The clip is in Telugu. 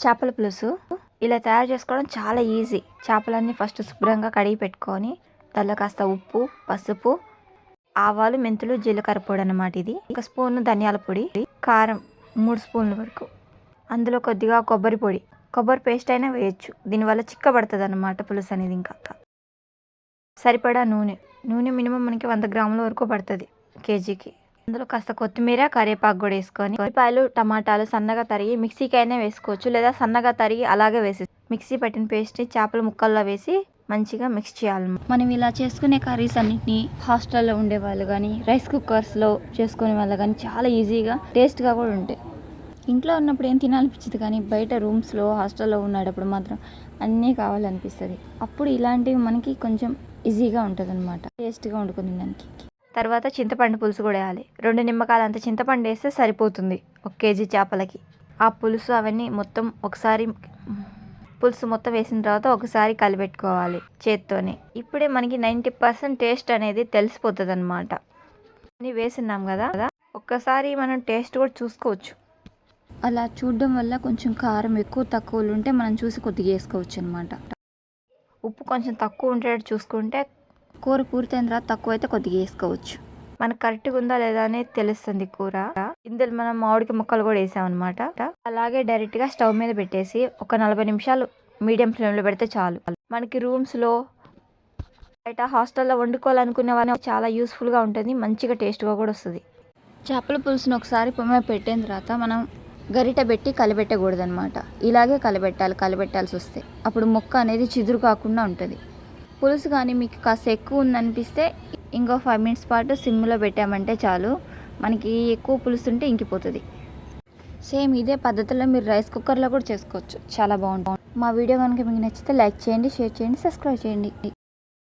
చేపల పులుసు. ఇలా తయారు చేసుకోవడం చాలా ఈజీ. చేపలన్నీ ఫస్ట్ శుభ్రంగా కడిగి పెట్టుకొని దానిలో కాస్త ఉప్పు పసుపు ఆవాలు మెంతులు జీలకర్ర పొడి అనమాట ఇది. ఒక స్పూన్ ధనియాల పొడి కారం మూడు స్పూన్ల వరకు. అందులో కొద్దిగా కొబ్బరి పొడి. కొబ్బరి పేస్ట్ అయినా వేయచ్చు. దీనివల్ల చిక్కబడుతుంది అన్నమాట పులుసు అనేది ఇంకా. సరిపడా నూనె. నూనె మినిమం మనకి వంద గ్రాముల వరకు పడుతుంది కేజీకి. అందులో కాస్త కొత్తిమీర కరివేపాకు కూడా వేసుకొని ఉల్లిపాయలు టమాటాలు సన్నగా తరిగి మిక్సీకి అయినా వేసుకోవచ్చు లేదా సన్నగా తరిగి అలాగే వేసి మిక్సీ పట్టిన పేస్ట్ చేపల ముక్కల్లో వేసి మంచిగా మిక్స్ చేయాలి. మనం ఇలా చేసుకునే కర్రీస్ అన్నిటిని హాస్టల్లో ఉండే వాళ్ళు కానీ రైస్ కుక్కర్స్లో చేసుకునే వాళ్ళు కానీ చాలా ఈజీగా టేస్ట్గా కూడా ఉంటాయి. ఇంట్లో ఉన్నప్పుడు ఏం తినాలనిపించదు కానీ బయట రూమ్స్లో హాస్టల్లో ఉన్నప్పుడు మాత్రం అన్నీ కావాలనిపిస్తుంది. అప్పుడు ఇలాంటివి మనకి కొంచెం ఈజీగా ఉంటుంది అనమాట టేస్ట్గా వండుకుని దానికి తర్వాత చింతపండు పులుసు కూడా వేయాలి. రెండు నిమ్మకాయలు అంత చింతపండు వేస్తే సరిపోతుంది ఒక కేజీ చేపలకి. ఆ పులుసు అవన్నీ మొత్తం ఒకసారి పులుసు మొత్తం వేసిన తర్వాత ఒకసారి కలిపెట్టుకోవాలి చేత్తోనే. ఇప్పుడే మనకి నైంటీ పర్సెంట్ టేస్ట్ అనేది తెలిసిపోతుంది అనమాట అన్నీ వేసినాం కదా. ఒక్కసారి మనం టేస్ట్ కూడా చూసుకోవచ్చు. అలా చూడడం వల్ల కొంచెం కారం ఎక్కువ తక్కువలు ఉంటే మనం చూసి కొద్దిగా వేసుకోవచ్చు అనమాట ఉప్పు కొంచెం తక్కువ ఉండేటట్టు చూసుకుంటే కూర పూర్తయిన తర్వాత తక్కువ అయితే కొద్దిగా వేసుకోవచ్చు. మనకు కరెక్ట్గా ఉందా లేదా అనేది తెలుస్తుంది కూర. ఇందులో మనం మామిడికి ముక్కలు కూడా వేసామన్నమాట. అలాగే డైరెక్ట్గా స్టవ్ మీద పెట్టేసి ఒక నలభై నిమిషాలు మీడియం ఫ్లేమ్లో పెడితే చాలు. మనకి రూమ్స్లో బయట హాస్టల్లో వండుకోవాలనుకునే వాళ్ళని చాలా యూస్ఫుల్గా ఉంటుంది మంచిగా టేస్ట్గా కూడా వస్తుంది. చేపల పులుసును ఒకసారి పొమ్మ పెట్టిన తర్వాత మనం గరిట పెట్టి కలిపెట్టకూడదు అనమాట ఇలాగే కలిపెట్టాలి కలిపెట్టాల్సి వస్తే. అప్పుడు ముక్క అనేది చిదురు కాకుండా ఉంటుంది. పులుసు కానీ మీకు కాస్త ఎక్కువ ఉందనిపిస్తే ఇంకో ఫైవ్ మినిట్స్ పాటు సిమ్లో పెట్టామంటే చాలు. మనకి ఎక్కువ పులుసు ఉంటే ఇంకిపోతుంది. సేమ్ ఇదే పద్ధతిలో మీరు రైస్ కుక్కర్లో కూడా చేసుకోవచ్చు. చాలా బాగుంటుంది. మా వీడియో కనుక మీకు నచ్చితే లైక్ చేయండి షేర్ చేయండి సబ్స్క్రైబ్ చేయండి.